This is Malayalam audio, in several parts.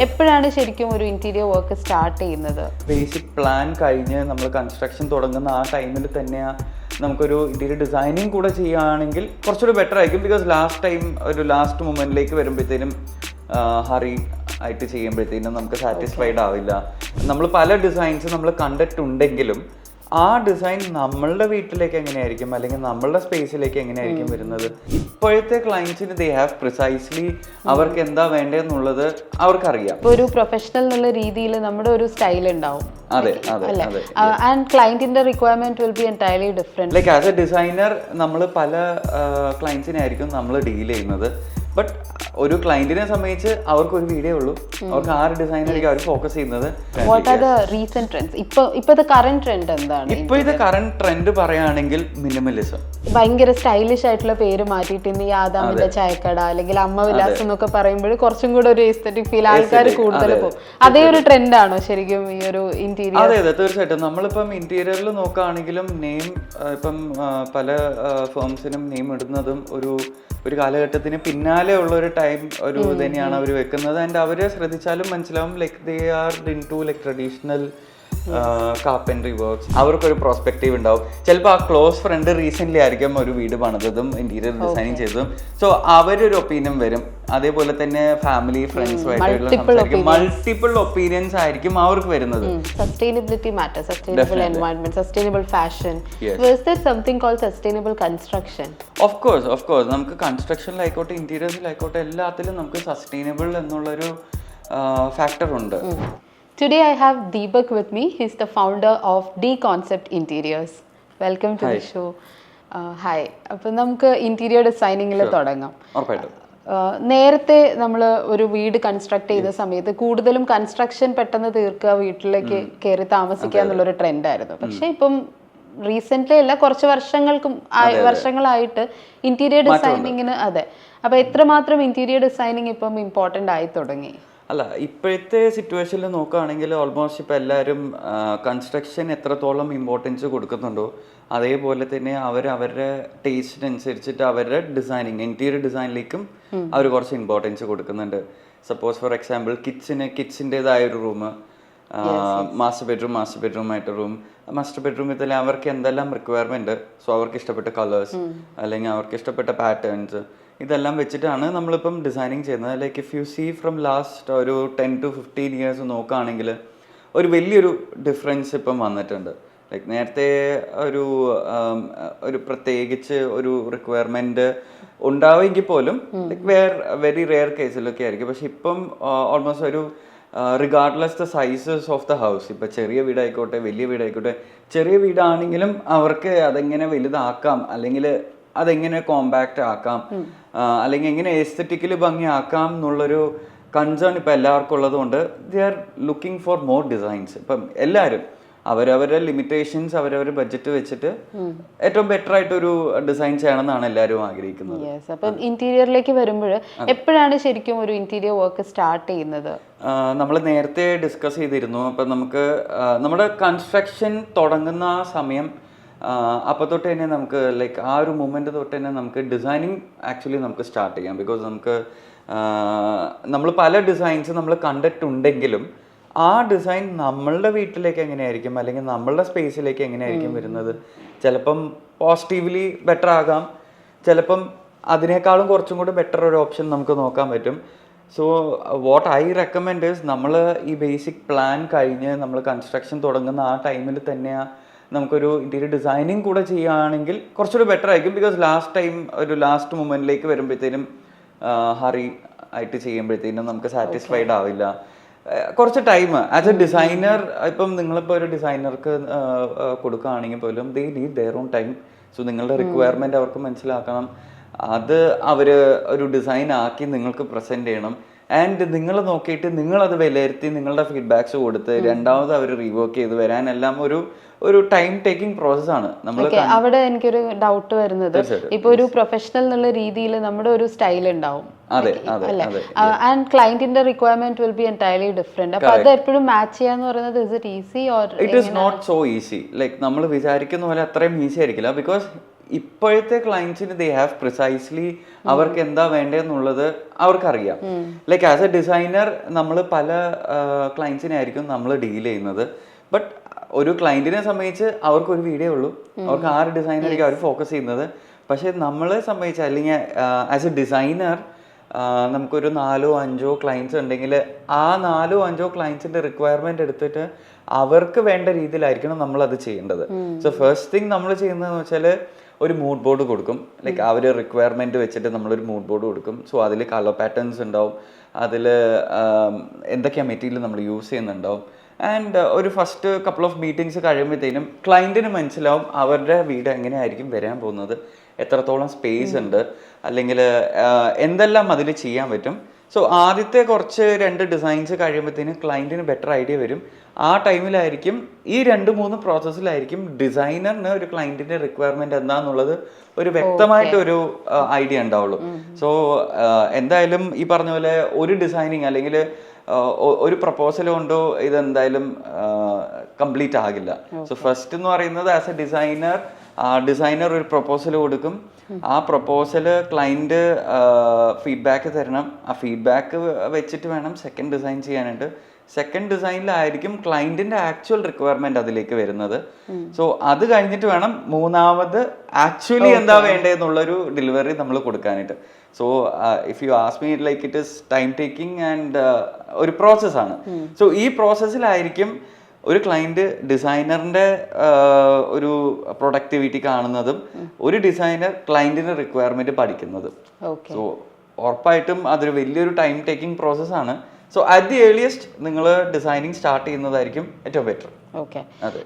എപ്പോഴാണ് ശരിക്കും ഒരു ഇന്റീരിയർ വർക്ക് സ്റ്റാർട്ട് ചെയ്യുന്നത്? ബേസിക് പ്ലാൻ കഴിഞ്ഞ് നമ്മൾ കൺസ്ട്രക്ഷൻ തുടങ്ങുന്ന ആ ടൈമിൽ തന്നെ നമുക്കൊരു ഇന്റീരിയർ ഡിസൈനിങ് കൂടെ ചെയ്യുകയാണെങ്കിൽ കുറച്ചുകൂടി ബെറ്റർ ആയിരിക്കും ബിക്കോസ് ലാസ്റ്റ് ടൈം ഒരു ലാസ്റ്റ് മൊമെന്റിലേക്ക് വരുമ്പോഴത്തേനും ഹറി ആയിട്ട് ചെയ്യുമ്പോഴത്തേനും നമുക്ക് സാറ്റിസ്ഫൈഡ് ആവില്ല. നമ്മൾ പല ഡിസൈൻസ് നമ്മൾ കണ്ടിട്ടുണ്ടെങ്കിലും ആ ഡിസൈൻ നമ്മളുടെ വീട്ടിലേക്ക് എങ്ങനെയായിരിക്കും? അല്ലെങ്കിൽ നമ്മളുടെ സ്പേസിലേക്ക് എങ്ങനെയായിരിക്കും വരുന്നത്? ഇപ്പോഴത്തെ ക്ലയൻസിന് ദേ ഹാവ് പ്രിസൈസ്ലി അവർക്ക് എന്താ വേണ്ടതെന്നുള്ളത് അവർക്കറിയാം. ഒരു പ്രൊഫഷണൽ എന്നുള്ള രീതിയിൽ നമ്മുടെ ഒരു സ്റ്റൈൽ ഉണ്ടാവും. അതെ അതെ അല്ലെ? And ക്ലയന്റിന്റെ requirement will be entirely different like as a designer നമ്മൾ പല ക്ലയൻസിനെ ആയിരിക്കും നമ്മൾ ഡീൽ ചെയ്യുന്നത്. ബട്ട് ഒരു ക്ലയന്റിനെ സംബന്ധിച്ച് അവർക്ക് ഒരു വീഡിയോ ഉള്ളൂ. അവർക്ക് ആ ഒരു ഡിസൈനായിരിക്കും അവർ ഫോക്കസ് ചെയ്യുന്നത്. What are the recent trends ഇപ്പൊ ഇപ്പോഴത്തെ കറന്റ് ട്രെൻഡ് എന്താണ്? ഇപ്പോഴത്തെ ട്രെൻഡ് പറയുകയാണെങ്കിൽ മിനിമലിസം ഭയങ്കര സ്റ്റൈലിഷ് ആയിട്ടുള്ള പേര് മാറ്റിയിട്ട് ഇന്ന് യാദാമിന്റെ ആദാമിന്റെ ചായക്കട അല്ലെങ്കിൽ അമ്മ വിലാസം എന്നൊക്കെ പറയുമ്പോൾ കുറച്ചും കൂടെ ഒരു എസ്തറ്റിക് ഫീൽ ആൾക്കാർ കൂടുതൽ പോകും. അതേ ഒരു ട്രെൻഡ് ആണോ ശരിക്കും ഈ ഒരു ഇന്റീരിയർ അതെ അതെ. തീർച്ചയായിട്ടും. നമ്മളിപ്പം ഇന്റീരിയറിൽ നോക്കുകയാണെങ്കിലും നെയിം ഇപ്പം പല ഫേംസിനും നെയിം ഇടുന്നതും ഒരു ഒരു കാലഘട്ടത്തിന് പിന്നാലെ ഉള്ള ഒരു ടൈം ഒരു തന്നെയാണ് അവർ വെക്കുന്നത്. ആൻഡ് അവരെ ശ്രദ്ധിച്ചാലും മനസ്സിലാവും like they are into like traditional carpentry works അവർക്കൊരു പ്രോസ്പെക്റ്റീവ് ഉണ്ടാവും. ചിലപ്പോൾ ആ ക്ലോസ് ഫ്രണ്ട് റീസെന്റ് ആയിരിക്കും ഒരു വീട് പണിതതും ഇന്റീരിയർ ഡിസൈനിങ് ചെയ്തതും. സോ അവരൊരു ഒപ്പീനിയൻ വരും. അതേപോലെ തന്നെ ഫാമിലി ഫ്രണ്ട്സുമായിട്ടുള്ള മൾട്ടിപ്പിൾ ഒപ്പീനിയൻസ് ആയിരിക്കും അവർക്ക് വരുന്നത്. Sustainability matter sustainable environment sustainable fashion something call sustainable construction of course of course നമുക്ക് കൺസ്ട്രക്ഷനിലായിക്കോട്ടെ ഇന്റീരിയേഴ്സിലായിക്കോട്ടെ എല്ലാത്തിലും നമുക്ക് സസ്റ്റൈനബിൾ എന്നുള്ളൊരു ഫാക്ടർ ഉണ്ട്. Today I have Deepak with me. He's the founder of D Concept Interiors. Welcome to Hi. the show. Hi അപ്പം നമുക്ക് ഇന്റീരിയർ ഡിസൈനിങ്ങിൽ തുടങ്ങാം. നേരത്തെ നമ്മൾ ഒരു വീട് കൺസ്ട്രക്ട് ചെയ്ത സമയത്ത് കൂടുതലും കൺസ്ട്രക്ഷൻ പെട്ടെന്ന് തീർക്കുക വീട്ടിലേക്ക് കയറി താമസിക്കുക എന്നുള്ളൊരു ട്രെൻഡായിരുന്നു പക്ഷേ ഇപ്പം റീസെന്റ് അല്ല കുറച്ച് വർഷങ്ങൾക്കും വർഷങ്ങളായിട്ട് ഇന്റീരിയർ ഡിസൈനിങ്ങിന് അതെ. അപ്പൊ എത്രമാത്രം ഇന്റീരിയർ ഡിസൈനിങ് ഇപ്പം ഇമ്പോർട്ടന്റ് ആയി തുടങ്ങി? അല്ല ഇപ്പോഴത്തെ സിറ്റുവേഷനിൽ നോക്കുകയാണെങ്കിൽ ഓൾമോസ്റ്റ് ഇപ്പോൾ എല്ലാവരും കൺസ്ട്രക്ഷൻ എത്രത്തോളം ഇമ്പോർട്ടൻസ് കൊടുക്കുന്നുണ്ടോ അതേപോലെ തന്നെ അവർ അവരുടെ ടേസ്റ്റിനനുസരിച്ചിട്ട് അവരുടെ ഡിസൈനിങ് ഇന്റീരിയർ ഡിസൈനിലേക്കും അവർ കുറച്ച് ഇമ്പോർട്ടൻസ് കൊടുക്കുന്നുണ്ട്. സപ്പോസ് ഫോർ എക്സാമ്പിൾ കിച്ചന് കിച്ചന്റെതായ ഒരു room master bedroom master bedroom ആയിട്ട് റൂം മാസ്റ്റർ ബെഡ്റൂമിൽ തന്നെ അവർക്ക് എന്തെല്ലാം റിക്വയർമെന്റ് സോ അവർക്ക് ഇഷ്ടപ്പെട്ട കളേഴ്സ് അല്ലെങ്കിൽ അവർക്ക് ഇഷ്ടപ്പെട്ട പാറ്റേൺസ് ഇതെല്ലാം വെച്ചിട്ടാണ് നമ്മളിപ്പം ഡിസൈനിങ് ചെയ്യുന്നത്. Like if you see from last ഒരു ടെൻ ടു ഫിഫ്റ്റീൻ ഇയേഴ്സ് നോക്കുകയാണെങ്കിൽ ഒരു വലിയൊരു ഡിഫറൻസ് ഇപ്പം വന്നിട്ടുണ്ട്. ലൈക്ക് നേരത്തെ ഒരു ഒരു പ്രത്യേകിച്ച് ഒരു റിക്വയർമെന്റ് ഉണ്ടാവുമെങ്കിൽ പോലും ലൈക്ക് വേർ വെരി റെയർ കേസിലൊക്കെ ആയിരിക്കും. പക്ഷെ ഇപ്പം ഓൾമോസ്റ്റ് ഒരു regardless the sizes of the house ഇപ്പം ചെറിയ വീടായിക്കോട്ടെ വലിയ വീടായിക്കോട്ടെ ചെറിയ വീടാണെങ്കിലും അവർക്ക് അതെങ്ങനെ വലുതാക്കാം അല്ലെങ്കിൽ അതെങ്ങനെ കോമ്പാക്റ്റ് ആക്കാം? അല്ലെങ്കിൽ എങ്ങനെ എസ്തറ്റിക്കലി ഭംഗിയാക്കാം എന്നുള്ളൊരു കൺസേൺ ഇപ്പം എല്ലാവർക്കും ഉള്ളതുകൊണ്ട് they are looking for more designs ഇപ്പം എല്ലാവരും അവരവരുടെ ലിമിറ്റേഷൻസ് അവരവരുടെ ബഡ്ജറ്റ് വെച്ചിട്ട് ഏറ്റവും ബെറ്റർ ആയിട്ട് ഒരു ഡിസൈൻ ചെയ്യണമെന്നാണ് എല്ലാവരും ആഗ്രഹിക്കുന്നത്. അപ്പം ഇന്റീരിയറിലേക്ക് വരുമ്പോൾ എപ്പോഴാണ് ശരിക്കും ഒരു ഇന്റീരിയർ വർക്ക് സ്റ്റാർട്ട് ചെയ്യുന്നത്? നമ്മൾ നേരത്തെ ഡിസ്കസ് ചെയ്തിരുന്നു. അപ്പം നമുക്ക് നമ്മുടെ കൺസ്ട്രക്ഷൻ തുടങ്ങുന്ന ആ സമയം അപ്പോൾ തൊട്ട് തന്നെ നമുക്ക് ലൈക്ക് ആ ഒരു മൂമെന്റ് തൊട്ട് തന്നെ നമുക്ക് ഡിസൈനിങ് ആക്ച്വലി നമുക്ക് സ്റ്റാർട്ട് ചെയ്യാം. ബിക്കോസ് നമുക്ക് നമ്മൾ പല ഡിസൈൻസ് നമ്മൾ കണ്ടിട്ടുണ്ടെങ്കിലും ആ ഡിസൈൻ നമ്മളുടെ വീട്ടിലേക്ക് എങ്ങനെയായിരിക്കും അല്ലെങ്കിൽ നമ്മളുടെ സ്പേസിലേക്ക് എങ്ങനെയായിരിക്കും വരുന്നത്? ചിലപ്പം പോസിറ്റീവ്ലി ബെറ്റർ ആകാം. ചിലപ്പം അതിനേക്കാളും കുറച്ചും കൂടി ബെറ്റർ ഒരു ഓപ്ഷൻ നമുക്ക് നോക്കാൻ പറ്റും. സോ വാട്ട് ഐ റെക്കമെൻഡ് നമ്മൾ ഈ ബേസിക് പ്ലാൻ കഴിഞ്ഞ് നമ്മൾ കൺസ്ട്രക്ഷൻ തുടങ്ങുന്ന ആ ടൈമിൽ തന്നെ നമുക്കൊരു ഇന്റീരിയർ ഡിസൈനിങ് കൂടെ ചെയ്യുകയാണെങ്കിൽ കുറച്ചുകൂടി ബെറ്റർ ആയിരിക്കും ബിക്കോസ് ലാസ്റ്റ് ടൈം ഒരു ലാസ്റ്റ് മൊമെന്റിലേക്ക് വരുമ്പോഴത്തേനും ഹറി ആയിട്ട് ചെയ്യുമ്പോഴത്തേനും നമുക്ക് സാറ്റിസ്ഫൈഡ് ആവില്ല. കുറച്ച് ടൈം ആസ് എ ഡിസൈനർ ഇപ്പം നിങ്ങളിപ്പോൾ ഒരു ഡിസൈനർക്ക് കൊടുക്കുകയാണെങ്കിൽ പോലും they need their on time so നിങ്ങളുടെ റിക്വയർമെന്റ് അവർക്ക് മനസ്സിലാക്കണം. അത് അവർ ഒരു ഡിസൈൻ ആക്കി നിങ്ങൾക്ക് പ്രസന്റ് ചെയ്യണം. ആൻഡ് നിങ്ങൾ നോക്കിയിട്ട് നിങ്ങളത് വിലയിരുത്തി നിങ്ങളുടെ ഫീഡ്ബാക്സ് കൊടുത്ത് രണ്ടാമത് അവർ റീവർക്ക് ചെയ്ത് വരാനെല്ലാം ഒരു ഒരു ടൈം ടേക്കിംഗ് പ്രോസസ്സാണ് നമ്മൾ അവിടെ എനിക്കൊരു ഡൗട്ട് വരുന്നത്. ഇപ്പൊ ഒരു പ്രൊഫഷണൽ എന്നുള്ള രീതിയിൽ നമ്മുടെ ഒരു സ്റ്റൈൽ ഉണ്ടാവും. And ക്ലയന്റിന്റെ requirement will be entirely different അപ്പൊ അത് എപ്പോഴും മാച്ച് ചെയ്യാന്ന് പറയുന്നത് is it easy or it is not so easy like നമ്മൾ വിചാരിക്കുന്ന പോലെ അത്രയും ഈസി ആയിരിക്കില്ല. ബിക്കോസ് ഇപ്പോഴത്തെ ക്ലയൻസിന് ദേ ഹാവ് പ്രിസൈസ്ലി അവർക്ക് എന്താ വേണ്ടതെന്നുള്ളത് അവർക്കറിയാം. ലൈക്ക് ആസ് എ ഡിസൈനർ നമ്മൾ പല ക്ലയൻസിനെ ആയിരിക്കും നമ്മൾ ഡീൽ ചെയ്യുന്നത്. ബട്ട് ഒരു ക്ലയന്റിനെ സംബന്ധിച്ച് അവർക്ക് ഒരു വീഡിയോ ഉള്ളൂ അവർക്ക് ആ ഒരു ഡിസൈനായിരിക്കും അവർ ഫോക്കസ് ചെയ്യുന്നത്. പക്ഷെ നമ്മളെ സംബന്ധിച്ച് അല്ലെങ്കിൽ ആസ് എ ഡിസൈനർ നമുക്കൊരു നാലോ അഞ്ചോ ക്ലയൻസ് ഉണ്ടെങ്കിൽ ആ നാലോ അഞ്ചോ ക്ലയൻസിന്റെ റിക്വയർമെന്റ് എടുത്തിട്ട് അവർക്ക് വേണ്ട രീതിയിലായിരിക്കണം നമ്മൾ അത് ചെയ്യേണ്ടത് സോ ഫസ്റ്റ് തിങ് നമ്മൾ ചെയ്യുന്നതെന്ന് വെച്ചാൽ ഒരു മൂഡ് ബോർഡ് കൊടുക്കും. ലൈക്ക് അവർ റിക്വയർമെന്റ് വെച്ചിട്ട് നമ്മളൊരു മൂഡ് ബോർഡ് കൊടുക്കും. സോ അതിൽ കളർ പാറ്റേൺസ് ഉണ്ടാവും. അതിൽ എന്തൊക്കെയാണ് മെറ്റീരിയൽ നമ്മൾ യൂസ് ചെയ്യുന്നുണ്ടാവും. ആൻഡ് ഒരു ഫസ്റ്റ് കപ്പിൾ ഓഫ് മീറ്റിംഗ്സ് കഴിയുമ്പോഴത്തേനും ക്ലയന്റിന് മനസ്സിലാവും അവരുടെ വീട് എങ്ങനെയായിരിക്കും വരാൻ പോകുന്നത്. എത്രത്തോളം സ്പേസ് ഉണ്ട്. അല്ലെങ്കിൽ എന്തെല്ലാം അതിൽ ചെയ്യാൻ പറ്റും. സോ ആദ്യത്തെ കുറച്ച് രണ്ട് ഡിസൈൻസ് കഴിയുമ്പോഴത്തേനും ക്ലയന്റിന് ബെറ്റർ ഐഡിയ വരും. ആ ടൈമിലായിരിക്കും ഈ രണ്ട് മൂന്ന് പ്രോസസ്സിലായിരിക്കും ഡിസൈനറിന് ഒരു ക്ലയന്റിന്റെ റിക്വയർമെന്റ് എന്താന്നുള്ളത് ഒരു വ്യക്തമായിട്ടൊരു ഐഡിയ ഉണ്ടാവുള്ളൂ. സോ എന്തായാലും ഈ പറഞ്ഞ പോലെ ഒരു ഡിസൈനിങ് അല്ലെങ്കിൽ ഒരു പ്രപ്പോസൽ കൊണ്ടോ ഇതെന്തായാലും കംപ്ലീറ്റ് ആകില്ല. സോ ഫസ്റ്റ് എന്ന് പറയുന്നത് ആസ് എ ഡിസൈനർ ഡിസൈനർ ഒരു പ്രപ്പോസൽ കൊടുക്കും. ആ പ്രപ്പോസൽ ക്ലൈന്റ് ഫീഡ്ബാക്ക് തരണം. ആ ഫീഡ്ബാക്ക് വെച്ചിട്ട് വേണം സെക്കൻഡ് ഡിസൈൻ ചെയ്യാനായിട്ട്. സെക്കൻഡ് ഡിസൈനിലായിരിക്കും ക്ലൈന്റിന്റെ ആക്ച്വൽ റിക്വയർമെന്റ് അതിലേക്ക് വരുന്നത്. സോ അത് കഴിഞ്ഞിട്ട് വേണം മൂന്നാമത് ആക്ച്വലി എന്താ വേണ്ടതെന്നുള്ളൊരു ഡെലിവറി നമ്മൾ കൊടുക്കാനായിട്ട്. So if you ask me like it is time taking and ഒരു പ്രോസസ്സാണ് സോ ഈ പ്രോസസ്സിലായിരിക്കും ഒരു ക്ലയന്റ് ഡിസൈനറിന്റെ ഒരു പ്രൊഡക്ടിവിറ്റി കാണുന്നതും ഒരു ഡിസൈനർ ക്ലയന്റിന്റെ റിക്വയർമെന്റ് പഠിക്കുന്നതും. സോ ഉറപ്പായിട്ടും അതൊരു വലിയൊരു ടൈം ടേക്കിംഗ് പ്രോസസ്സാണ് സോ അറ്റ് ദി ഏർലിയസ്റ്റ് നിങ്ങൾ ഡിസൈനിങ് സ്റ്റാർട്ട് ചെയ്യുന്നതായിരിക്കും ഏറ്റവും ബെറ്റർ ഓക്കെ.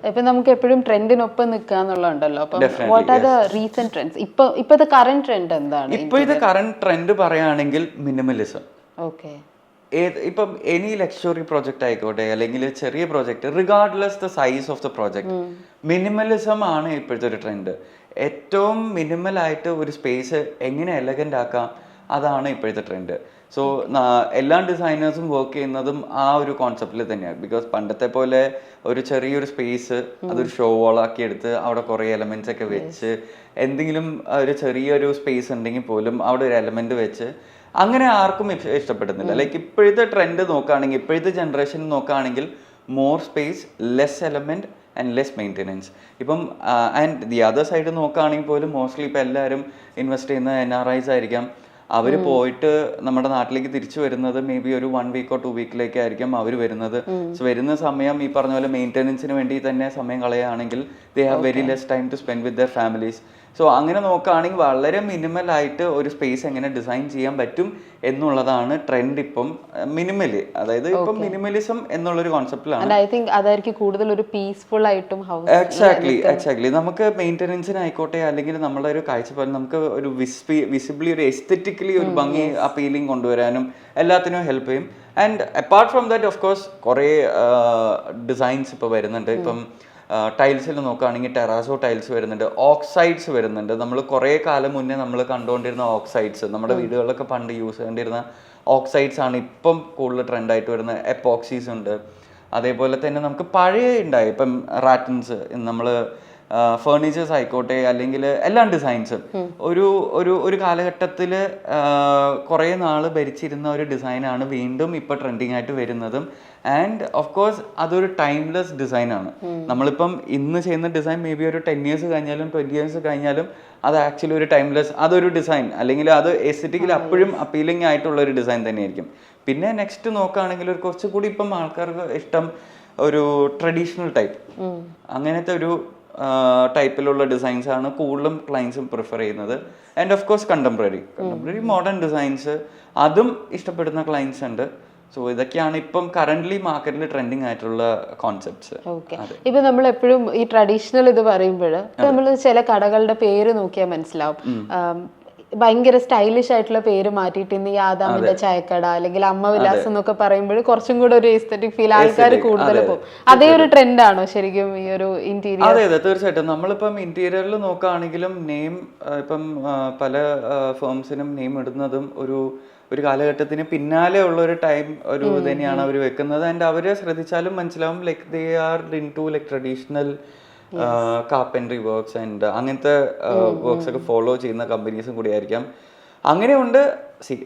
ഇപ്പൊ നമുക്ക് എപ്പോഴും ട്രെൻഡിനൊപ്പം നിൽക്കുക എന്നുള്ളതുണ്ടല്ലോ. What are the recent trends ഇപ്പൊ ഇപ്പോഴത്തെ കറന്റ് ട്രെൻഡ് എന്താണ്? ഇപ്പോഴത്തെ കറണ്ട് ട്രെൻഡ് പറയുകയാണെങ്കിൽ മിനിമലിസം ഓക്കെ ഏത് ഇപ്പം എനി ലക്ഷറി പ്രോജക്റ്റ് ആയിക്കോട്ടെ അല്ലെങ്കിൽ ചെറിയ project regardless the size of the project minimalism ആണ് ഇപ്പോഴത്തെ ഒരു ട്രെൻഡ് ഏറ്റവും മിനിമൽ ആയിട്ട് ഒരു സ്പേസ് എങ്ങനെ എലഗന്റ് ആക്കാം അതാണ് ഇപ്പോഴത്തെ ട്രെൻഡ് സോ എല്ലാ ഡിസൈനേഴ്സും വർക്ക് ചെയ്യുന്നതും ആ ഒരു കോൺസെപ്റ്റിൽ തന്നെയാണ്. ബിക്കോസ് പണ്ടത്തെ പോലെ ഒരു ചെറിയൊരു സ്പേസ് അതൊരു ഷോ ആക്കി എടുത്ത് അവിടെ കുറേ എലമെന്റ്സ് ഒക്കെ വെച്ച് എന്തെങ്കിലും ഒരു ചെറിയൊരു സ്പേസ് ഉണ്ടെങ്കിൽ പോലും അവിടെ ഒരു എലമെന്റ് വെച്ച് അങ്ങനെ ആർക്കും ഇഷ്- ഇഷ്ടപ്പെടുന്നില്ല. ലൈക്ക് ഇപ്പോഴത്തെ ട്രെൻഡ് നോക്കുകയാണെങ്കിൽ ഇപ്പോഴത്തെ ജനറേഷൻ നോക്കുകയാണെങ്കിൽ more space less element and less maintenance ഇപ്പം ആൻഡ് ദി അതർ സൈഡ് നോക്കുകയാണെങ്കിൽ പോലും മോസ്റ്റ്ലി ഇപ്പം എല്ലാവരും ഇൻവെസ്റ്റ് ചെയ്യുന്ന എൻ ആർ ഐസ് ആയിരിക്കാം. അവർ പോയിട്ട് നമ്മുടെ നാട്ടിലേക്ക് തിരിച്ചു വരുന്നത് മേ ബി ഒരു വൺ വീക്കോ ടു വീക്കിലേക്കായിരിക്കും അവർ വരുന്നത്. സോ വരുന്ന സമയം ഈ പറഞ്ഞ പോലെ മെയിന്റനൻസിന് വേണ്ടി തന്നെ സമയം കളയുകയാണെങ്കിൽ they have very less time to spend with their families so അങ്ങനെ നോക്കുകയാണെങ്കിൽ വളരെ മിനിമൽ ആയിട്ട് ഒരു സ്പേസ് എങ്ങനെ ഡിസൈൻ ചെയ്യാൻ പറ്റും എന്നുള്ളതാണ് ട്രെൻഡ് ഇപ്പം മിനിമലി അതായത് ഇപ്പം മിനിമലിസം എന്നുള്ളൊരു കോൺസെപ്റ്റിലാണ് ഐ തിങ്ക് അതായിരിക്കും കൂടുതൽ ഒരു പീസ്ഫുൾ ആയിട്ടും എക്സാക്ട്ലി എക്സാക്ട്ലി നമുക്ക് മെയിന്റനൻസിനായിക്കോട്ടെ അല്ലെങ്കിൽ നമ്മളെ ഒരു കാഴ്ചപ്പാട് നമുക്ക് ഒരു വിസ്പി വിസിബിളി ഒരു എസ്തെറ്റിക്കലി ഒരു ഭംഗി അപ്പീലിംഗ് കൊണ്ടുവരാനും എല്ലാത്തിനും ഹെൽപ്പ് ചെയ്യും. And apart from that of course കുറേ ഡിസൈൻസ് ഇപ്പോൾ വരുന്നുണ്ട്. ഇപ്പം ടൈൽസിൽ നോക്കുകയാണെങ്കിൽ ടെറാസോ ടൈൽസ് വരുന്നുണ്ട് ഓക്സൈഡ്സ് വരുന്നുണ്ട്. നമ്മൾ കുറേ കാലം മുന്നേ നമ്മൾ കണ്ടുകൊണ്ടിരുന്ന ഓക്സൈഡ്സ് നമ്മുടെ വീടുകളിലൊക്കെ പണ്ട് യൂസ് ചെയ്യേണ്ടിരുന്ന ഓക്സൈഡ്സ് ആണ് ഇപ്പം കൂടുതൽ ട്രെൻഡായിട്ട് വരുന്നത് എപ്പോക്സീസ് ഉണ്ട്. അതേപോലെ തന്നെ നമുക്ക് പഴയ ഉണ്ടായി ഇപ്പം റാറ്റൻസ് നമ്മൾ ഫേർണിച്ചേഴ്സ് ആയിക്കോട്ടെ അല്ലെങ്കിൽ എല്ലാ ഡിസൈൻസും ഒരു ഒരു ഒരു കാലഘട്ടത്തിൽ കുറേ നാൾ ഭരിച്ചിരുന്ന ഒരു ഡിസൈനാണ് വീണ്ടും ഇപ്പോൾ ട്രെൻഡിങ് ആയിട്ട് വരുന്നതും. ആൻഡ് ഓഫ് കോഴ്സ് അതൊരു ടൈംലെസ് ഡിസൈനാണ് നമ്മളിപ്പം ഇന്ന് ചെയ്യുന്ന ഡിസൈൻ മേ ബി ഒരു ടെൻ ഇയേഴ്സ് കഴിഞ്ഞാലും ട്വന്റി ഇയേഴ്സ് കഴിഞ്ഞാലും അത് ആക്ച്വലി ഒരു ടൈംലെസ് അതൊരു ഡിസൈൻ അല്ലെങ്കിൽ അത് എസ്തെറ്റിക്കലി അപ്പോഴും അപ്പീലിംഗ് ആയിട്ടുള്ള ഒരു ഡിസൈൻ തന്നെയായിരിക്കും. പിന്നെ നെക്സ്റ്റ് നോക്കുകയാണെങ്കിൽ ഒരു കുറച്ചുകൂടി ഇപ്പം ആൾക്കാർക്ക് ഇഷ്ടം ഒരു ട്രഡീഷണൽ ടൈപ്പ് അങ്ങനത്തെ ഒരു ടൈപ്പിലുള്ള ഡിസൈൻസ് ആണ് കൂടുതലും ക്ലയൻസും പ്രിഫർ ചെയ്യുന്നത്. And of course contemporary contemporary modern designs അതും ഇഷ്ടപ്പെടുന്ന ക്ലയൻസ് ഉണ്ട്. സോ ഇതൊക്കെയാണ് ഇപ്പം കറന്റ്ലി മാർക്കറ്റിൽ ട്രെൻഡിങ് ആയിട്ടുള്ള കോൺസെപ്റ്റ്സ് ഇപ്പൊ നമ്മൾ എപ്പോഴും ഈ ട്രഡീഷണൽ ഇത് പറയുമ്പോൾ നമ്മൾ ചില കടകളുടെ പേര് നോക്കിയാൽ മനസ്സിലാവും. ഭയങ്കര സ്റ്റൈലിഷ് ആയിട്ടുള്ള പേര് മാറ്റിയിട്ട് ഇന്ന് യാദാമിന്റെ ചായക്കട അല്ലെങ്കിൽ അമ്മ വിലാസം എന്നൊക്കെ പറയുമ്പോൾ കുറച്ചും കൂടെ ഒരു എസ്തറ്റിക് ഫീൽ ആൾക്കാർ കൂടുതൽ പോകും. അതേ ഒരു ട്രെൻഡ് ആണോ ശരിക്കും ഈ ഒരു ഇന്റീരിയർ അതെ അതെ തീർച്ചയായിട്ടും. നമ്മളിപ്പം ഇന്റീരിയറിൽ നോക്കുകയാണെങ്കിലും നെയിം ഇപ്പം പല ഫേംസിനും നെയിം ഇടുന്നതും ഒരു ഒരു കാലഘട്ടത്തിന് പിന്നാലെ ഉള്ള ഒരു ടൈം ഒരു തന്നെയാണ് അവർ വെക്കുന്നത്. ആൻഡ് അവരെ ശ്രദ്ധിച്ചാലും മനസ്സിലാവും like they are into like traditional carpentry works and അങ്ങനത്തെ വർക്ക്സ് ഒക്കെ ഫോളോ ചെയ്യുന്ന കമ്പനീസും കൂടി ആയിരിക്കാം. അങ്ങനെയുണ്ട്.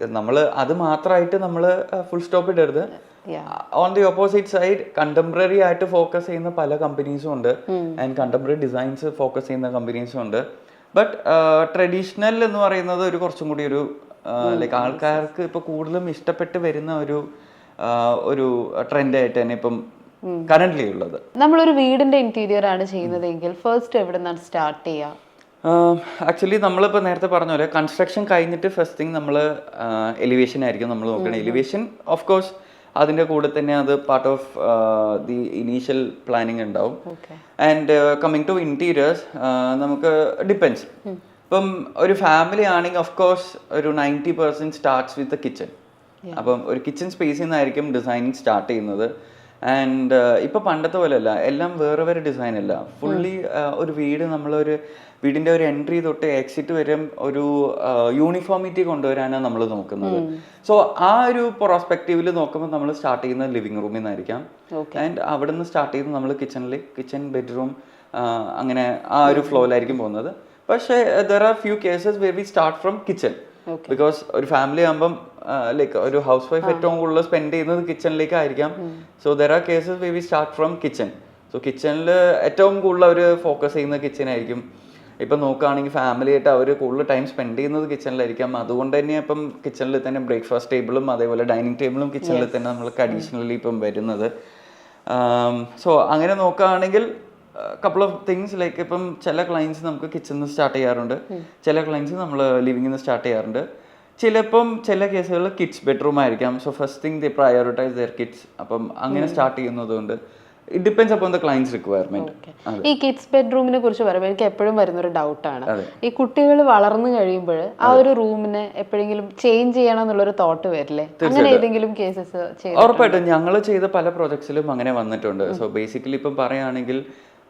നമ്മൾ അത് മാത്രമായിട്ട് നമ്മൾ ഫുൾ സ്റ്റോപ്പ് ഇടരുത്. On the opposite side contemporary ആയിട്ട് ഫോക്കസ് ചെയ്യുന്ന പല കമ്പനീസും ഉണ്ട്. ആൻഡ് കണ്ടംപററി ഡിസൈൻസ് ഫോക്കസ് ചെയ്യുന്ന കമ്പനീസും ഉണ്ട്. ബട്ട് ട്രഡീഷണൽ എന്ന് പറയുന്നത് ഒരു കുറച്ചും കൂടി ഒരു ലൈക്ക് ആൾക്കാർക്ക് ഇപ്പൊ കൂടുതലും ഇഷ്ടപ്പെട്ട് വരുന്ന ഒരു ഒരു ട്രെൻഡായിട്ട് തന്നെ ഇപ്പം കറന്റ്ലി ഉള്ളത്. നമ്മളൊരു വീടിന്റെ ഇന്റീരിയർ ആണ് ചെയ്യുന്നതെങ്കിൽ ഫസ്റ്റ് എവിടെ നിന്നാണ് സ്റ്റാർട്ട് ചെയ്യുക? ആക്ച്വലി നമ്മളിപ്പോൾ നേരത്തെ പറഞ്ഞ പോലെ കൺസ്ട്രക്ഷൻ കഴിഞ്ഞിട്ട് ഫസ്റ്റ് തിങ് നമ്മൾ എലിവേഷൻ ആയിരിക്കും നമ്മൾ നോക്കണേ. എലിവേഷൻ ഓഫ് കോഴ്സ് അതിന്റെ കൂടെ തന്നെ അത് part of the initial planning ഉണ്ടാവും. ആൻഡ് കമ്മിങ് ടു ഇന്റീരിയേഴ്സ് നമുക്ക് ഡിപ്പെൻസ് ഇപ്പം ഒരു ഫാമിലി ആണെങ്കിൽ ഓഫ് കോഴ്സ് ഒരു ninety percent starts with kitchen അപ്പം ഒരു കിച്ചൺ സ്പേസിൽ നിന്നായിരിക്കും ഡിസൈനിങ് സ്റ്റാർട്ട് ചെയ്യുന്നത്. ആൻഡ് ഇപ്പൊ പണ്ടത്തെ പോലെയല്ല. എല്ലാം വേറെ വേറെ ഡിസൈൻ അല്ല. ഫുള്ളി ഒരു വീട് നമ്മളൊരു വീടിന്റെ ഒരു എൻട്രി തൊട്ട് എക്സിറ്റ് വരെ ഒരു യൂണിഫോമിറ്റി കൊണ്ടുവരാനാണ് നമ്മൾ നോക്കുന്നത്. സോ ആ ഒരു പ്രോസ്പെക്റ്റീവിൽ നോക്കുമ്പോൾ നമ്മൾ സ്റ്റാർട്ട് ചെയ്യുന്നത് ലിവിംഗ് റൂമിൽ നിന്നായിരിക്കാം ആൻഡ് അവിടെ നിന്ന് സ്റ്റാർട്ട് ചെയ്ത് നമ്മൾ കിച്ചണിൽ കിച്ചൺ ബെഡ്റൂം അങ്ങനെ ആ ഒരു ഫ്ലോയിലായിരിക്കും പോകുന്നത്. പക്ഷേ there are few cases where we start from kitchen because ഒരു ഫാമിലി ആകുമ്പം ലൈക്ക് ഒരു ഹൗസ് വൈഫ് ഏറ്റവും കൂടുതൽ സ്പെൻഡ് ചെയ്യുന്നത് കിച്ചണിലേക്ക് ആയിരിക്കാം so there are cases we we start from kitchen so കിച്ചണിൽ ഏറ്റവും കൂടുതൽ അവർ ഫോക്കസ് ചെയ്യുന്നത് കിച്ചൺ ആയിരിക്കും. ഇപ്പം നോക്കുകയാണെങ്കിൽ ഫാമിലി ആയിട്ട് അവർ കൂടുതൽ ടൈം സ്പെൻഡ് ചെയ്യുന്നത് കിച്ചണിലായിരിക്കാം അതുകൊണ്ട് തന്നെ ഇപ്പം കിച്ചണിൽ തന്നെ ബ്രേക്ക്ഫാസ്റ്റ് ടേബിളും അതേപോലെ ഡൈനിങ് ടേബിളും കിച്ചണിൽ തന്നെ നമ്മൾക്ക് അഡീഷണലി ഇപ്പം വരുന്നത്. സോ അങ്ങനെ നോക്കുകയാണെങ്കിൽ കപ്പിൾ ഓഫ് തിങ്സ് ലൈക്ക് ഇപ്പം ചില ക്ലയൻസ് നമുക്ക് കിച്ചണിൽ നിന്ന് സ്റ്റാർട്ട് ചെയ്യാറുണ്ട്. ചില ക്ലയൻസ് നമ്മൾ ലിവിങ്ങിൽ നിന്ന് സ്റ്റാർട്ട് ചെയ്യാറുണ്ട്. ചിലപ്പം ചില കേസുകളിൽ കിഡ്സ് ബെഡ്റൂം ആയിരിക്കാം. So first thing they prioritise their kids അപ്പം അങ്ങനെ സ്റ്റാർട്ട് ചെയ്യുന്നതുകൊണ്ട്. ഇറ്റ് ഡിപ്പെൻസ് ക്ലയൻസ് റിക്വയർമെന്റ് ഈ കിഡ്സ് ബെഡ്റൂമിനെ കുറിച്ച് പറയുമ്പോൾ എനിക്ക് എപ്പോഴും വരുന്നൊരു ഡൗട്ടാണ് ഈ കുട്ടികൾ വളർന്നു കഴിയുമ്പോൾ ആ ഒരു റൂമിനെ എപ്പോഴെങ്കിലും ചേഞ്ച് ചെയ്യണം എന്നുള്ളൊരു തോട്ട് വരില്ലേ? അങ്ങനെ ഏതെങ്കിലും കേസസ് ഉറപ്പായിട്ടും ഞങ്ങൾ ചെയ്ത പല പ്രോജക്ട്സിലും അങ്ങനെ വന്നിട്ടുണ്ട്. സോ ബേസിക്കലി ഇപ്പം പറയുകയാണെങ്കിൽ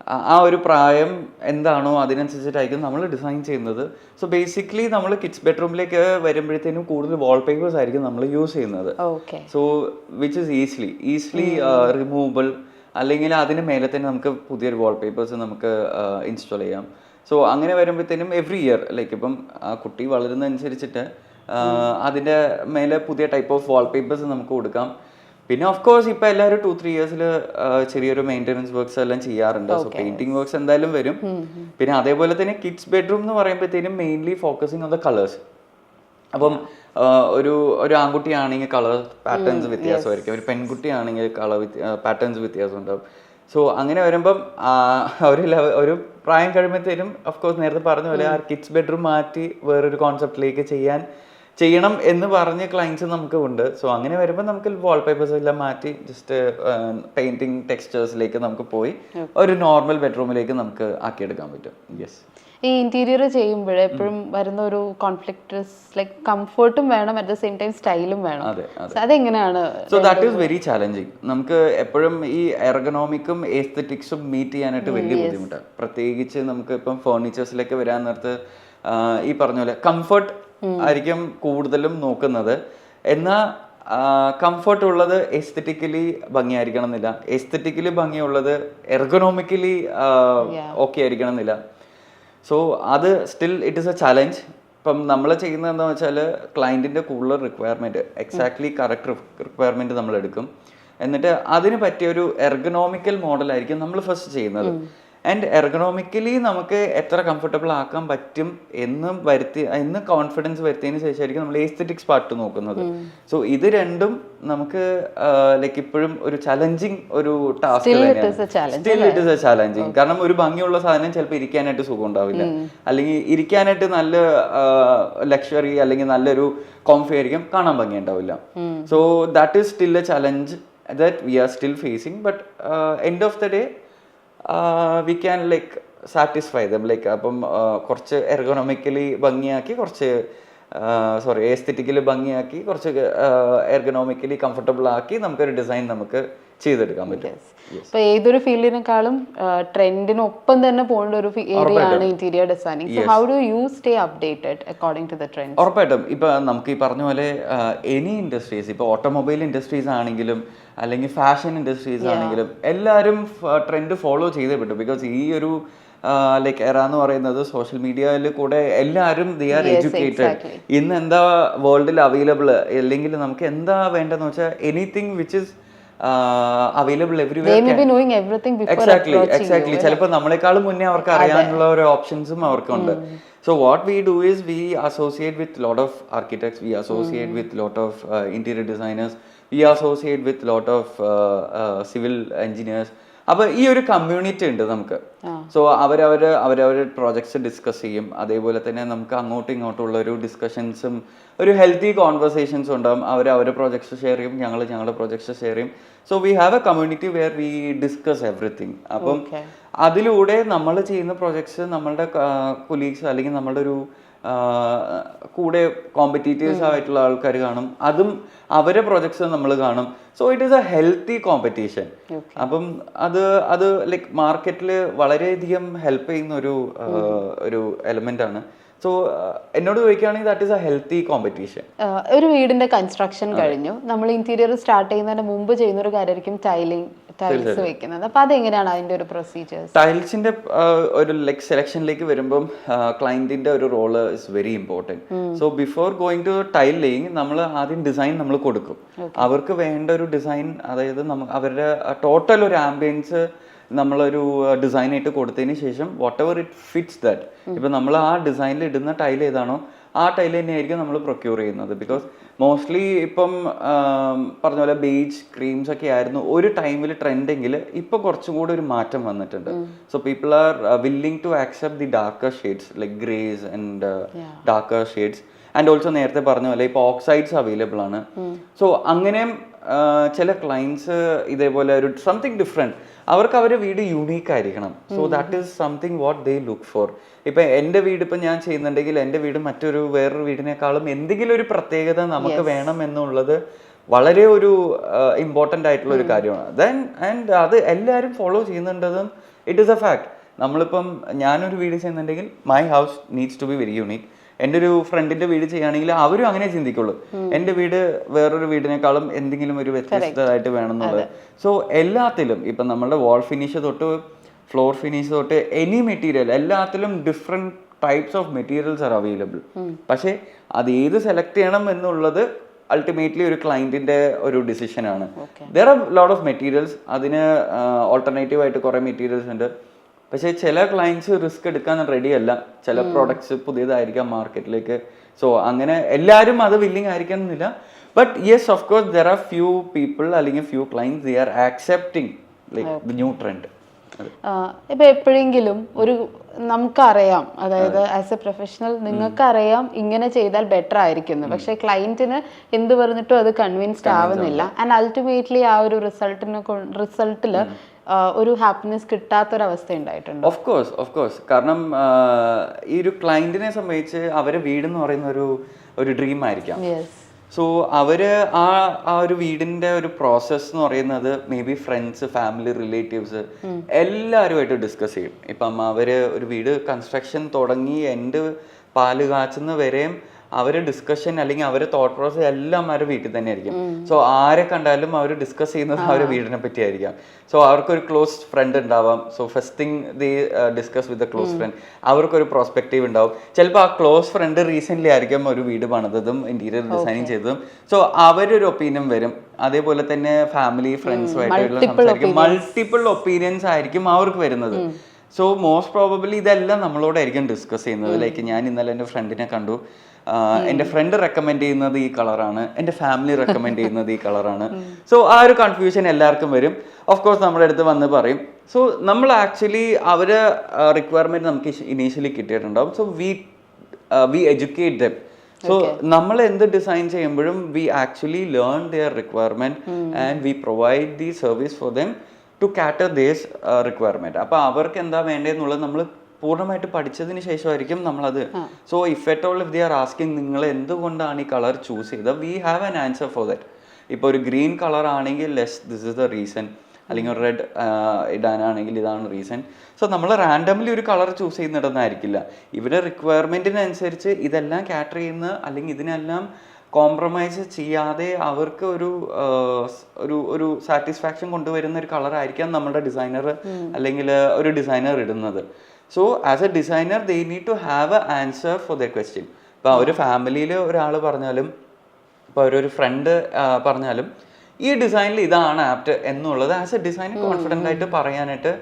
ആ- ഒരു പ്രായം എന്താണോ അതിനനുസരിച്ചിട്ടായിരിക്കും നമ്മൾ ഡിസൈൻ ചെയ്യുന്നത്. സോ ബേസിക്കലി നമ്മൾ കിഡ്സ് ബെഡ്റൂമിലേക്ക് വരുമ്പോഴത്തേനും കൂടുതൽ വാൾപേപ്പേഴ്സ് ആയിരിക്കും നമ്മൾ യൂസ് ചെയ്യുന്നത്. So which is easily easily removable അല്ലെങ്കിൽ അതിന് മേലെ തന്നെ നമുക്ക് പുതിയൊരു വാൾപേപ്പേഴ്സ് നമുക്ക് ഇൻസ്റ്റാൾ ചെയ്യാം. സോ അങ്ങനെ വരുമ്പോഴത്തേനും എവറി ഇയർ ലൈക്ക് ഇപ്പം ആ കുട്ടി വളരുന്നതനുസരിച്ചിട്ട് അതിന്റെ മേലെ പുതിയ ടൈപ്പ് ഓഫ് വാൾപേപ്പേഴ്സ് നമുക്ക് കൊടുക്കാം. പിന്നെ ഓഫ് കോഴ്സ് ഇപ്പൊ എല്ലാവരും ടു ത്രീ ഇയേഴ്സിൽ ചെറിയൊരു മെയിന്റനൻസ് വർക്ക്സ് എല്ലാം ചെയ്യാറുണ്ട്. സോ പെയിന്റിംഗ് വർക്ക്സ് എന്തായാലും വരും. പിന്നെ അതേപോലെ തന്നെ കിഡ്സ് ബെഡ്റൂം എന്ന് പറയുമ്പോഴത്തേനും mainly focusing on the colours അപ്പം ഒരു ഒരു ആൺകുട്ടിയാണെങ്കിൽ കളർ പാറ്റേൺസ് വ്യത്യാസമായിരിക്കും. ഒരു പെൺകുട്ടിയാണെങ്കിൽ കളർ പാറ്റേൺസ് വ്യത്യാസം ഉണ്ടാവും സോ അങ്ങനെ വരുമ്പം ഒരു ലെവൽ ഒരു പ്രായം കഴിയുമ്പോഴത്തേനും ഓഫ് കോഴ്സ് നേരത്തെ പറഞ്ഞ പോലെ ആ കിഡ്സ് ബെഡ്റൂം മാറ്റി വേറൊരു കോൺസെപ്റ്റിലേക്ക് ചെയ്യാൻ ചെയ്യണം എന്ന് പറഞ്ഞ ക്ലയൻസ് നമുക്ക് ഉണ്ട്. സോ അങ്ങനെ വരുമ്പോൾ നമുക്ക് വാൾപേപ്പേഴ്സ് എല്ലാം മാറ്റി ജസ്റ്റ് പെയിന്റിങ് ടെക്സ്റ്റേഴ്സിലേക്ക് നമുക്ക് പോയി ഒരു നോർമൽ ബെഡ്റൂമിലേക്ക് നമുക്ക് ആക്കിയെടുക്കാൻ പറ്റും. യെസ് ഈ ഇന്റീരിയർ ചെയ്യുമ്പോൾ എപ്പോഴും വരുന്ന ഒരു കോൺഫ്ലിക്ട്സ് ലൈക്ക് കംഫർട്ടും വേണം അറ്റ് ദ സെയിം ടൈം സ്റ്റൈലും വേണം. അതെങ്ങനെയാണ് so that is very challenging നമുക്ക് എപ്പോഴും ഈ എർഗണോമിക്കും എസ്തറ്റിക്സും മീറ്റ് ചെയ്യാനായിട്ട് വലിയ ബുദ്ധിമുട്ടാണ്. പ്രത്യേകിച്ച് നമുക്ക് ഇപ്പം ഫേർണിച്ചേഴ്സിലേക്ക് വരാൻ നേരത്ത് ഈ പറഞ്ഞ പോലെ കംഫർട്ട് ആയിരിക്കും കൂടുതലും നോക്കുന്നത്. എന്നാൽ കംഫർട്ട് ഉള്ളത് എസ്തറ്റിക്കലി ഭംഗിയായിരിക്കണം എന്നില്ല എസ്തറ്റിക്കലി ഭംഗിയുള്ളത് എർഗണോമിക്കലി ഓക്കെ ആയിരിക്കണം എന്നില്ല സോ അത് still it is a challenge ഇപ്പം നമ്മൾ ചെയ്യുന്നത് എന്താണെന്ന് വെച്ചാൽ ക്ലയന്റിന്റെ കൂടുതൽ റിക്വയർമെന്റ് എക്സാക്ട്ലി കറക്റ്റ് റിക്വയർമെന്റ് നമ്മൾ എടുക്കും എന്നിട്ട് അതിന് പറ്റിയ ഒരു എർഗണോമിക്കൽ മോഡലായിരിക്കും നമ്മൾ ഫസ്റ്റ് ചെയ്യുന്നത്. ആൻഡ് എർഗണോമിക്കലി നമുക്ക് എത്ര കംഫർട്ടബിൾ ആക്കാൻ പറ്റും എന്നും വരുത്തി എന്ന് കോൺഫിഡൻസ് വരുത്തിയതിന് ശേഷമായിരിക്കും നമ്മൾ എസ്തെറ്റിക്സ് പാർട്ട് നോക്കുന്നത്. സോ ഇത് രണ്ടും നമുക്ക് ലൈക്ക് ഇപ്പോഴും ഒരു ചലഞ്ചിങ് ഒരു task Still it a challenging. കാരണം ഒരു ഭംഗിയുള്ള സാധനം ചിലപ്പോൾ ഇരിക്കാനായിട്ട് സുഖം ഉണ്ടാവില്ല. അല്ലെങ്കിൽ ഇരിക്കാനായിട്ട് നല്ല ലക്ഷറി അല്ലെങ്കിൽ നല്ലൊരു കോംഫി ആയിരിക്കും കാണാൻ ഭംഗി ഉണ്ടാവില്ല. So that is still a challenge that we are still facing but end of the day we can like satisfy them like അപ്പം കുറച്ച് എർഗണോമിക്കലി ഭംഗിയാക്കി കുറച്ച് സോറി എസ്തെറ്റിക്കലി ഭംഗിയാക്കി കുറച്ച് എർഗണോമിക്കലി കംഫർട്ടബിൾ ആക്കി നമുക്കൊരു ഡിസൈൻ നമുക്ക് ചെയ്തെടുക്കാൻ പറ്റും. ഇപ്പൊ ഏതൊരു ഫീൽഡിനേക്കാളും ട്രെൻഡിനൊപ്പം തന്നെ പോകേണ്ട ഒരു ഏരിയയാണ് ആണ് interior designing so how do you stay updated according to the trend ഉറപ്പായിട്ടും. ഇപ്പൊ നമുക്ക് ഈ പറഞ്ഞ പോലെ എനി ഇൻഡസ്ട്രീസ് ഇപ്പൊ ഓട്ടോമൊബൈൽ ഇൻഡസ്ട്രീസ് ആണെങ്കിലും അല്ലെങ്കിൽ ഫാഷൻ ഇൻഡസ്ട്രീസ് ആണെങ്കിലും എല്ലാവരും ട്രെൻഡ് ഫോളോ ചെയ്തേ പറ്റും. ബിക്കോസ് ഈ ഒരു ലൈക്ക് എറ എന്ന് പറയുന്നത് സോഷ്യൽ മീഡിയയിൽ കൂടെ എല്ലാവരും ദി ആർ എഡ്യൂക്കേറ്റഡ് ഇന്ന് എന്താ വേൾഡിൽ അവൈലബിൾ അല്ലെങ്കിൽ നമുക്ക് എന്താ വേണ്ടതെന്ന് വെച്ചാൽ anything which is available every everywhere may knowing everything before exactly exactly ചിലപ്പോൾ നമ്മളെക്കാളും മുന്നേ അവർക്ക് അറിയാനുള്ള ഒരു ഓപ്ഷൻസും അവർക്കുണ്ട്. So what we do is we associate with lot of architects we associate with lot of interior designers we associate with lot of civil engineers അപ്പൊ ഈ ഒരു കമ്മ്യൂണിറ്റി ഉണ്ട് നമുക്ക്. സോ അവരവർ അവരവര് പ്രോജക്ട്സ് ഡിസ്കസ് ചെയ്യും. അതേപോലെ തന്നെ നമുക്ക് അങ്ങോട്ടും ഇങ്ങോട്ടും ഉള്ള ഒരു ഡിസ്കഷൻസും ഒരു ഹെൽത്തി കോൺവെർസേഷൻസ് ഉണ്ടാവും. അവർ അവരുടെ പ്രോജക്ട്സ് ഷെയർ ചെയ്യും ഞങ്ങൾ ഞങ്ങളുടെ പ്രോജക്ട്സ് ഷെയർ ചെയ്യും. So we have a community where we discuss everything അപ്പം അതിലൂടെ നമ്മൾ ചെയ്യുന്ന പ്രോജക്ട്സ് നമ്മളുടെ കൊലീഗ്സ് അല്ലെങ്കിൽ നമ്മളുടെ ഒരു കൂടെ കോമ്പറ്റീറ്റീവ്സ് ആയിട്ടുള്ള ആൾക്കാർ കാണും. അതും അവരെ പ്രൊജക്ട്സ് നമ്മൾ കാണും. So it is a healthy competition അപ്പം അത് അത് ലൈക് മാർക്കറ്റിൽ വളരെയധികം ഹെൽപ്പ് ചെയ്യുന്ന ഒരു ഒരു എലമെന്റ് ആണ്. സോ എന്നോട് ചോദിക്കുകയാണെങ്കിൽ that is a healthy competition ഒരു വീടിന്റെ കൺസ്ട്രക്ഷൻ കഴിഞ്ഞു. നമ്മൾ ഇന്റീരിയർ സ്റ്റാർട്ട് ചെയ്യുന്നതിന് മുമ്പ് ചെയ്യുന്ന ഒരു കാര്യമായിരിക്കും ടൈലിംഗ് ടൈൽസ് വെക്കുന്നത്. അപ്പൊ അതെങ്ങനെയാണ് അതിന്റെ ഒരു പ്രൊസീജിയേഴ്സ് ടൈൽസിന്റെ ഒരു ലൈക് സെലക്ഷനിലേക്ക് വരുമ്പം ക്ലയന്റിന്റെ ഒരു role is very important so before going to tile laying നമ്മൾ ആദ്യം ഡിസൈൻ നമ്മൾ കൊടുക്കും. അവർക്ക് വേണ്ട ഒരു ഡിസൈൻ അതായത് അവരുടെ ടോട്ടൽ ഒരു ആംബിയൻസ് നമ്മളൊരു ഡിസൈൻ ആയിട്ട് കൊടുത്തതിന് ശേഷം whatever it fits that ഇപ്പൊ നമ്മൾ ആ ഡിസൈനിൽ ഇടുന്ന ടൈൽ ഏതാണോ ആ ടൈൽ തന്നെയായിരിക്കും നമ്മൾ പ്രൊക്യൂർ ചെയ്യുന്നത്. ബിക്കോസ് മോസ്റ്റ്ലി ഇപ്പം പറഞ്ഞ പോലെ ബീച്ച് ക്രീംസ് ഒക്കെ ആയിരുന്നു ഒരു ടൈമിൽ ട്രെൻഡെങ്കിൽ ഇപ്പൊ കുറച്ചും കൂടി ഒരു മാറ്റം വന്നിട്ടുണ്ട്. So people are willing to accept the darker shades like greys and darker shades and also നേരത്തെ പറഞ്ഞ പോലെ ഇപ്പോൾ ഓക്സൈഡ്സ് അവൈലബിൾ ആണ്. സോ അങ്ങനെയും ചില ക്ലയൻസ് ഇതേപോലെ ഒരു സംതിങ് ഡിഫറെന്റ് അവർക്ക് അവരുടെ വീട് യുണീക്ക് ആയിരിക്കണം. So that is something what they look for ഇപ്പൊ എന്റെ വീട് ഇപ്പം ഞാൻ ചെയ്യുന്നുണ്ടെങ്കിൽ എന്റെ വീട് മറ്റൊരു വേറൊരു വീടിനേക്കാളും എന്തെങ്കിലും ഒരു പ്രത്യേകത നമുക്ക് വേണം എന്നുള്ളത് വളരെ ഒരു ഇമ്പോർട്ടന്റ് ആയിട്ടുള്ള ഒരു കാര്യമാണ്. ദെൻ ആൻഡ് അത് എല്ലാവരും ഫോളോ ചെയ്യുന്നുണ്ടതും ഇറ്റ് ഈസ് എ ഫാക്ട് നമ്മളിപ്പം ഞാനൊരു വീട് ചെയ്യുന്നുണ്ടെങ്കിൽ my house needs to be very unique എന്റെ ഒരു ഫ്രണ്ടിന്റെ വീട് ചെയ്യുകയാണെങ്കിൽ അവരും അങ്ങനെ ചിന്തിക്കുള്ളൂ. എന്റെ വീട് വേറൊരു വീടിനേക്കാളും എന്തെങ്കിലും ഒരു വ്യത്യസ്തമായിട്ട് വേണം എന്നുള്ളത് സോ എല്ലാത്തിലും ഇപ്പം നമ്മളുടെ വാൾ ഫിനിഷ് തൊട്ട് ഫ്ലോർ ഫിനിഷ് തൊട്ട് എനി മെറ്റീരിയൽ എല്ലാത്തിലും different types of materials are available പക്ഷേ അത് ഏത് സെലക്ട് ചെയ്യണം എന്നുള്ളത് അൾട്ടിമേറ്റ്ലി ഒരു ക്ലയന്റിന്റെ ഒരു ഡിസിഷനാണ് there are lot of materials അതിന് ഓൾട്ടർനേറ്റീവ് ആയിട്ട് കുറേ മെറ്റീരിയൽസ് ഉണ്ട്. പക്ഷേ ചില ക്ലയൻസ് റിസ്ക് എടുക്കാൻ റെഡി അല്ല. ചില പ്രോഡക്ട്സ് പുതിയതായിരിക്കാം മാർക്കറ്റിലേക്ക് സോ അങ്ങനെ എല്ലാവരും അത് വില്ലിങ് ആയിരിക്കണമെന്നില്ല. But yes of course there are few people അല്ലെങ്കിൽ few clients they are accepting like the new trend ഇപ്പൊ എപ്പോഴെങ്കിലും ഒരു നമുക്കറിയാം. അതായത് ആസ് എ പ്രൊഫഷണൽ നിങ്ങൾക്കറിയാം ഇങ്ങനെ ചെയ്താൽ ബെറ്റർ ആയിരിക്കുന്നു. പക്ഷെ ക്ലയന്റിന് എന്ത് പറഞ്ഞിട്ടും അത് കൺവിൻസ്ഡ് ആവുന്നില്ല. ആൻഡ് അൾട്ടിമേറ്റ്ലി ആ ഒരു റിസൾട്ടിനെ റിസൾട്ടിൽ ഒരു ഹാപ്പിനെസ് കിട്ടാത്തൊരവസ്ഥ ഉണ്ടായിട്ടുണ്ട് ഓഫ് കോഴ്സ് ഓഫ് കോഴ്സ് കാരണം ഈ ഒരു ക്ലയന്റിനെ സംബന്ധിച്ച് അവരെ വീട് എന്ന് പറയുന്ന ഒരു ഒരു ഡ്രീം ആയിരിക്കാം സോ അവർ ആ ആ ഒരു വീടിന്റെ ഒരു പ്രോസസ്സ് എന്ന് പറയുന്നത് maybe friends family relatives എല്ലാവരുമായിട്ട് ഡിസ്കസ് ചെയ്യും. ഇപ്പം അവർ ഒരു വീട് കൺസ്ട്രക്ഷൻ തുടങ്ങി എന്റെ പാൽ കാച്ചുന്ന വരെയും അവർ ഡിസ്കഷൻ അല്ലെങ്കിൽ അവരെ തോട്ട് പ്രോസസ് എല്ലാം അവരുടെ വീട്ടിൽ തന്നെ ആയിരിക്കും. സോ ആരെ കണ്ടാലും അവർ ഡിസ്കസ് ചെയ്യുന്നത് അവരുടെ വീടിനെ പറ്റി ആയിരിക്കാം. സോ അവർക്കൊരു ക്ലോസ് ഫ്രണ്ട് ഉണ്ടാവാം. So first thing they discuss with a close friend അവർക്കൊരു പ്രോസ്പെക്റ്റീവ് ഉണ്ടാവും. ചിലപ്പോൾ ആ ക്ലോസ് ഫ്രണ്ട് റീസെന്റ് ആയിരിക്കും ഒരു വീട് പണിതതും ഇന്റീരിയർ ഡിസൈനിങ് ചെയ്തതും. സോ അവരൊരു ഒപ്പീനിയൻ വരും. അതേപോലെ തന്നെ ഫാമിലി ഫ്രണ്ട്സുമായിട്ടുള്ള സംസാരിക്കും. മൾട്ടിപ്പിൾ ഒപ്പീനിയൻസ് ആയിരിക്കും അവർക്ക് വരുന്നത്. സോ മോസ്റ്റ് പ്രോബബ്ലി ഇതെല്ലാം നമ്മളോടായിരിക്കും ഡിസ്കസ് ചെയ്യുന്നത്. ലൈക്ക് ഞാൻ ഇന്നലെ എന്റെ ഫ്രണ്ടിനെ കണ്ടു. എന്റെ ഫ്രണ്ട് റെക്കമെൻഡ് ചെയ്യുന്നത് ഈ കളറാണ് എന്റെ ഫാമിലി റെക്കമെൻഡ് ചെയ്യുന്നത് ഈ കളറാണ് സോ ആ ഒരു കൺഫ്യൂഷൻ എല്ലാവർക്കും വരും. ഓഫ് കോഴ്സ് നമ്മുടെ അടുത്ത് വന്ന് പറയും. സോ നമ്മൾ ആക്ച്വലി അവരെ റിക്വയർമെന്റ് നമുക്ക് ഇനീഷ്യലി കിട്ടിയിട്ടുണ്ടാവും. So we we educate them so നമ്മൾ എന്ത് ഡിസൈൻ ചെയ്യുമ്പോഴും we actually learn their requirement and we provide the service for them to cater these requirement അപ്പൊ അവർക്ക് എന്താ വേണ്ടതെന്നുള്ളത് നമ്മൾ പൂർണമായിട്ട് പഠിച്ചതിന് ശേഷമായിരിക്കും നമ്മളത്. So if at all if they are asking നിങ്ങൾ എന്തുകൊണ്ടാണ് ഈ കളർ ചൂസ് ചെയ്തത് we have an answer for that ഇപ്പോൾ ഒരു ഗ്രീൻ കളർ ആണെങ്കിൽ less this is the reason അല്ലെങ്കിൽ ഒരു റെഡ് ഇടാനാണെങ്കിൽ ഇതാണ് റീസൺ സോ നമ്മൾ റാൻഡംലി ഒരു കളർ ചൂസ് ചെയ്യുന്നിടുന്നതായിരിക്കില്ല ഇവരുടെ റിക്വയർമെന്റിനനുസരിച്ച് ഇതെല്ലാം കാറ്റർ ചെയ്യുന്ന അല്ലെങ്കിൽ ഇതിനെല്ലാം കോംപ്രമൈസ് ചെയ്യാതെ അവർക്ക് ഒരു ഒരു ഒരു സാറ്റിസ്ഫാക്ഷൻ കൊണ്ടുവരുന്ന ഒരു കളർ ആയിരിക്കാം നമ്മുടെ ഡിസൈനർ അല്ലെങ്കിൽ ഒരു ഡിസൈനർ ഇടുന്നത്. So as a designer they need to have a answer for the question ഇപ്പോൾ ഒരു ഫാമിലിയിൽ ഒരാൾ പറഞ്ഞാലും ഇപ്പോൾ ഒരു ഫ്രണ്ട് പറഞ്ഞാലും ഈ ഡിസൈനിൽ ഇതാണ് ആപ്റ്റ് എന്നുള്ളത് ആസ് എ ഡിസൈൻ കോൺഫിഡന്റ് ആയിട്ട് പറയാനായിട്ട്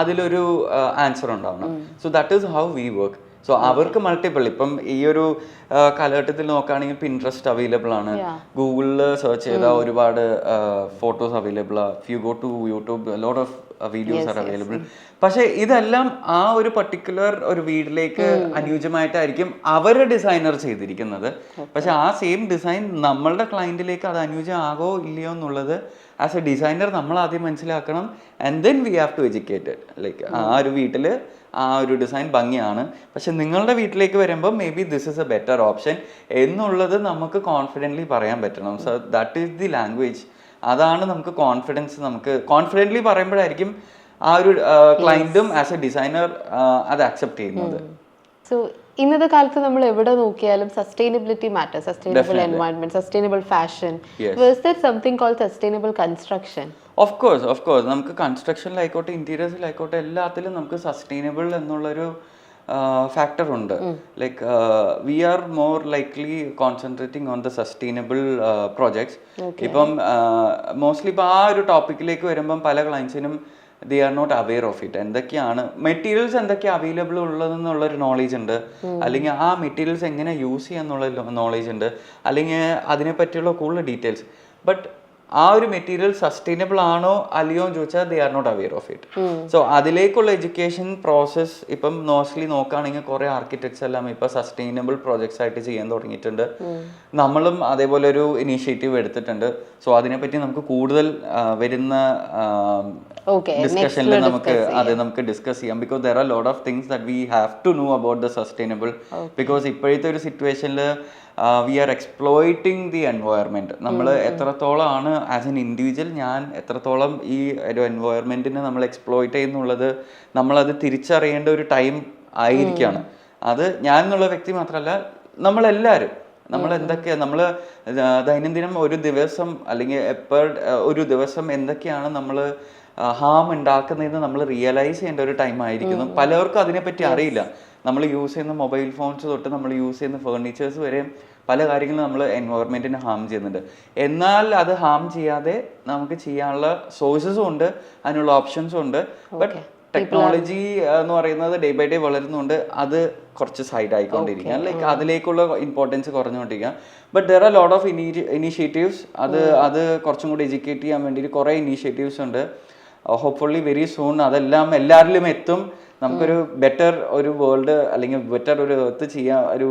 അതിലൊരു ആൻസർ ഉണ്ടാവണം. So that is how we work so അവർക്ക് മൾട്ടിപ്പിൾ ഇപ്പം ഈ ഒരു കാലഘട്ടത്തിൽ നോക്കുകയാണെങ്കിൽ പിൻട്രസ്റ്റ് അവൈലബിൾ ആണ്. ഗൂഗിളിൽ സെർച്ച് ചെയ്താൽ ഒരുപാട് ഫോട്ടോസ് അവൈലബിൾ ആ. You go to YouTube lot of videos are available പക്ഷേ ഇതെല്ലാം ആ ഒരു പർട്ടിക്കുലർ ഒരു വീട്ടിലേക്ക് അനുയോജ്യമായിട്ടായിരിക്കും അവർ ഡിസൈനർ ചെയ്തിരിക്കുന്നത്. പക്ഷെ ആ സെയിം ഡിസൈൻ നമ്മളുടെ ക്ലയന്റിലേക്ക് അത് അനുയോജ്യമാകോ ഇല്ലയോ എന്നുള്ളത് ആസ് എ ഡിസൈനർ നമ്മൾ ആദ്യം മനസ്സിലാക്കണം. And then we have to educate like ആ ഒരു വീട്ടിൽ ആ ഒരു ഡിസൈൻ ഭംഗിയാണ്. പക്ഷെ നിങ്ങളുടെ വീട്ടിലേക്ക് വരുമ്പോൾ maybe this is a better option എന്നുള്ളത് നമുക്ക് കോൺഫിഡന്റ്ലി പറയാൻ പറ്റണം. So that is the language അതാണ് നമുക്ക് കോൺഫിഡൻസ് നമുക്ക് കോൺഫിഡന്റ്ലി പറയുമ്പോഴായിരിക്കും ആ ഒരു ക്ലയന്റും ആസ് എ ഡിസൈനർ അത് അക്സെപ്റ്റ് ചെയ്യുന്നത്. സോ ഇന്നത്തെ കാലത്ത് നമ്മൾ എവിടെ നോക്കിയാലും sustainability matter sustainable environment sustainable fashion something call sustainable construction of course of course നമുക്ക് കൺസ്ട്രക്ഷനിലായിക്കോട്ടെ ഇന്റീരിയേഴ്സിലായിക്കോട്ടെ എല്ലാത്തിലും നമുക്ക് സസ്റ്റൈനബിൾ എന്നുള്ളൊരു ഫാക്ടർ ഉണ്ട്. Like we are more likely concentrating on the sustainable projects ഇപ്പം മോസ്റ്റ്ലി ഇപ്പം ആ ഒരു ടോപ്പിക്കിലേക്ക് വരുമ്പം പല ക്ലയൻസിനും they are not aware of it എന്തൊക്കെയാണ് മെറ്റീരിയൽസ് എന്തൊക്കെ അവൈലബിൾ ഉള്ളതെന്നുള്ള ഒരു നോളേജ് ഉണ്ട് അല്ലെങ്കിൽ ആ മെറ്റീരിയൽസ് എങ്ങനെ യൂസ് ചെയ്യാന്നുള്ള നോളേജ് ഉണ്ട്. അല്ലെങ്കിൽ അതിനെ പറ്റിയുള്ള കൂടുതൽ ഡീറ്റെയിൽസ് ബട്ട് ആ ഒരു മെറ്റീരിയൽ സസ്റ്റൈനബിൾ ആണോ അല്ലയോ എന്ന് ചോദിച്ചാൽ they are not aware of it so അതിലേക്കുള്ള എഡ്യൂക്കേഷൻ പ്രോസസ്സ് ഇപ്പം മോസ്റ്റ്ലി നോക്കുകയാണെങ്കിൽ കുറേ ആർക്കിടെക്ട്സ് എല്ലാം ഇപ്പം സസ്റ്റൈനബിൾ പ്രോജക്ട്സ് ആയിട്ട് ചെയ്യാൻ തുടങ്ങിയിട്ടുണ്ട്. നമ്മളും അതേപോലെ ഒരു ഇനീഷ്യേറ്റീവ് എടുത്തിട്ടുണ്ട്. സോ അതിനെപ്പറ്റി നമുക്ക് കൂടുതൽ വരുന്ന ഡിസ്കഷനിൽ നമുക്ക് അത് നമുക്ക് ഡിസ്കസ് ചെയ്യാം. Because there are lot of things that we have to know about the sustainable because ഇപ്പോഴത്തെ ഒരു സിറ്റുവേഷനിൽ we are exploiting the environment നമ്മൾ എത്രത്തോളമാണ് ആസ് എൻ ഇൻഡിവിജ്വൽ ഞാൻ എത്രത്തോളം ഈ ഒരു എൻവയോൺമെന്റിനെ നമ്മൾ എക്സ്പ്ലോയിറ്റ് ചെയ്യുന്നുള്ളത് നമ്മളത് തിരിച്ചറിയേണ്ട ഒരു ടൈം ആയിരിക്കുകയാണ് അത് ഞാൻ എന്നുള്ള വ്യക്തി മാത്രമല്ല നമ്മളെല്ലാവരും നമ്മൾ എന്തൊക്കെ നമ്മൾ ദൈനംദിനം ഒരു ദിവസം അല്ലെങ്കിൽ എപ്പോൾ ഒരു ദിവസം എന്തൊക്കെയാണ് നമ്മൾ ഹാം ഉണ്ടാക്കുന്നതെന്ന് നമ്മൾ റിയലൈസ് ചെയ്യേണ്ട ഒരു ടൈം ആയിരിക്കുന്നു. പലർക്കും അതിനെപ്പറ്റി അറിയില്ല. നമ്മൾ യൂസ് ചെയ്യുന്ന മൊബൈൽ ഫോൺസ് തൊട്ട് നമ്മൾ യൂസ് ചെയ്യുന്ന ഫേർണിച്ചേഴ്സ് വരെ പല കാര്യങ്ങളും നമ്മൾ എൻവയോൺമെന്റിനെ ഹാം ചെയ്യുന്നുണ്ട്. എന്നാൽ അത് ഹാം ചെയ്യാതെ നമുക്ക് ചെയ്യാനുള്ള സോഴ്സസും ഉണ്ട് അതിനുള്ള ഓപ്ഷൻസും ഉണ്ട്. ബട്ട് ടെക്നോളജി എന്ന് പറയുന്നത് ഡേ ബൈ ഡേ വളരുന്നുണ്ട്. അത് കുറച്ച് സൈഡ് ആയിക്കൊണ്ടിരിക്കുക. ലൈക്ക് അതിലേക്കുള്ള importance കുറഞ്ഞുകൊണ്ടിരിക്കുക. But there are lot of initiatives അത് അത് കുറച്ചും കൂടി എഡ്യൂക്കേറ്റ് ചെയ്യാൻ വേണ്ടിയിട്ട് കുറേ ഇനീഷ്യേറ്റീവ്സ് ഉണ്ട്. ഹോപ്പ്ഫുള്ളി വെരി സൂൺ അതെല്ലാം എല്ലാവരിലും എത്തും. നമുക്കൊരു ബെറ്റർ ഒരു വേൾഡ് അല്ലെങ്കിൽ ബെറ്റർ ഒരു എർത്ത് ചെയ്യാൻ ഒരു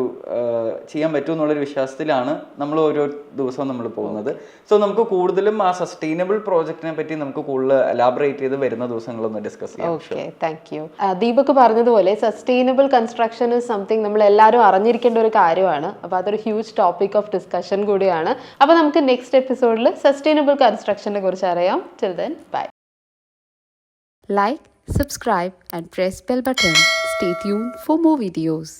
ചെയ്യാൻ പറ്റും എന്നുള്ളൊരു വിശ്വാസത്തിലാണ് നമ്മൾ ഓരോ ദിവസവും നമ്മൾ പോകുന്നത്. സോ നമുക്ക് കൂടുതലും ആ സസ്റ്റൈനബിൾ പ്രോജക്റ്റിനെ പറ്റി നമുക്ക് കൂടുതൽ അലാബറേറ്റ് ചെയ്ത് വരുന്ന ദിവസങ്ങളൊന്ന് ഡിസ്കസ് ചെയ്യാം ഓക്കെ താങ്ക് യു ദീപക് പറഞ്ഞതുപോലെ സസ്റ്റൈനബിൾ കൺസ്ട്രക്ഷൻ ഇസ് സംതിങ് നമ്മൾ എല്ലാവരും അറിഞ്ഞിരിക്കേണ്ട ഒരു കാര്യമാണ്. അപ്പോൾ അതൊരു ഹ്യൂജ് ടോപ്പിക് ഓഫ് ഡിസ്കഷൻ കൂടിയാണ്. അപ്പോൾ നമുക്ക് നെക്സ്റ്റ് എപ്പിസോഡിൽ സസ്റ്റൈനബിൾ കൺസ്ട്രക്ഷനെ കുറിച്ച് അറിയാം. Till then bye Like, subscribe, and press bell button. Stay tuned for more videos.